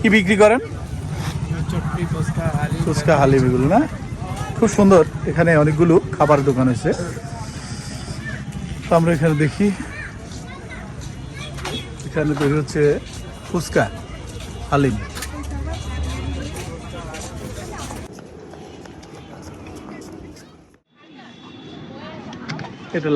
কি বিক্রি করেন? ফুচকা হালি ফুচকা হালিম এগুলো, না? খুব সুন্দর। এখানে অনেকগুলো খাবার দোকান তো আমরা এখানে দেখি। এখানে তৈরি হচ্ছে ফুচকা, হালিম। এটা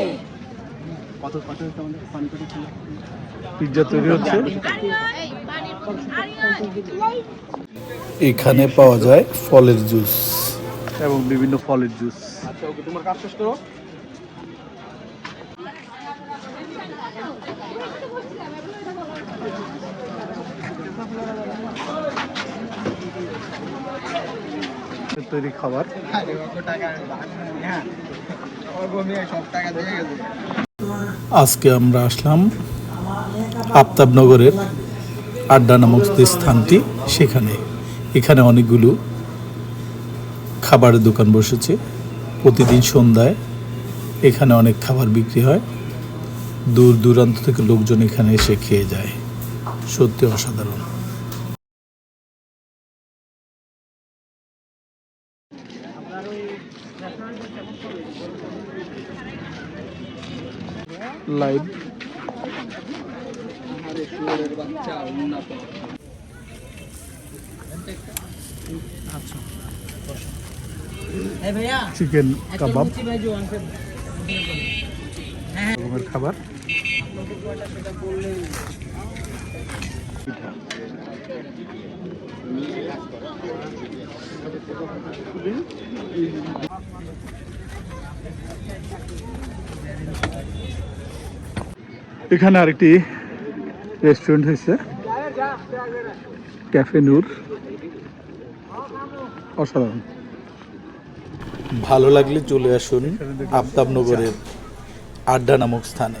লাইভ পিজা পিৎজা তৈরি হচ্ছে। এখানে পাওয়া যায় ফলের জুস। এবং বিভিন্ন ফলের জুস। আচ্ছা ওকে তোমার কাজ শেষ করো। তৈরি খাবার। আজকে আমরা আসলাম আফতাবনগরের আড্ডা নামক যে স্থানটি, সেখানে। এখানে অনেকগুলো খাবারের দোকান বসেছে। প্রতিদিন সন্ধ্যায় এখানে অনেক খাবার বিক্রি হয়। দূর দূরান্ত থেকে লোকজন এখানে এসে খেয়ে যায়। সত্যি অসাধারণ। লাইভ। চিকেন কাবাব খাবার। এখানে আরেকটি রেস্টুরেন্ট হয়েছে। ক্যাফে নূর অসাধারণ। ভালো লাগলে চলে আসুন আফতাবনগরের আড্ডা নামক স্থানে।